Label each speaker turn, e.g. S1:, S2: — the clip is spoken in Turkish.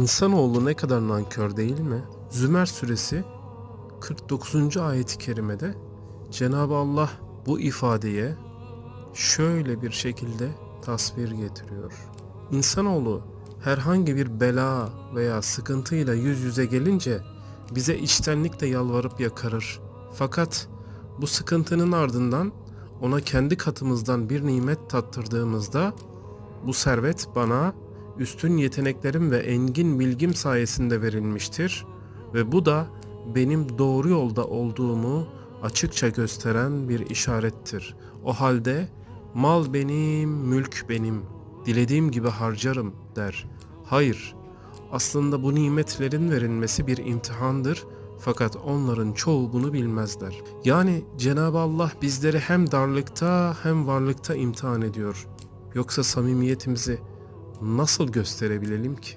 S1: İnsanoğlu ne kadar nankör değil mi? Zümer suresi 49. ayet-i kerimede Cenab-ı Allah bu ifadeye şöyle bir şekilde tasvir getiriyor. İnsanoğlu herhangi bir bela veya sıkıntıyla yüz yüze gelince bize içtenlikle yalvarıp yakarır. Fakat bu sıkıntının ardından ona kendi katımızdan bir nimet tattırdığımızda bu servet bana üstün yeteneklerim ve engin bilgim sayesinde verilmiştir ve bu da benim doğru yolda olduğumu açıkça gösteren bir işarettir. O halde mal benim, mülk benim, dilediğim gibi harcarım der. Hayır, aslında bu nimetlerin verilmesi bir imtihandır fakat onların çoğu bunu bilmezler. Yani Cenab-ı Allah bizleri hem darlıkta hem varlıkta imtihan ediyor. Yoksa samimiyetimizi nasıl gösterebilelim ki?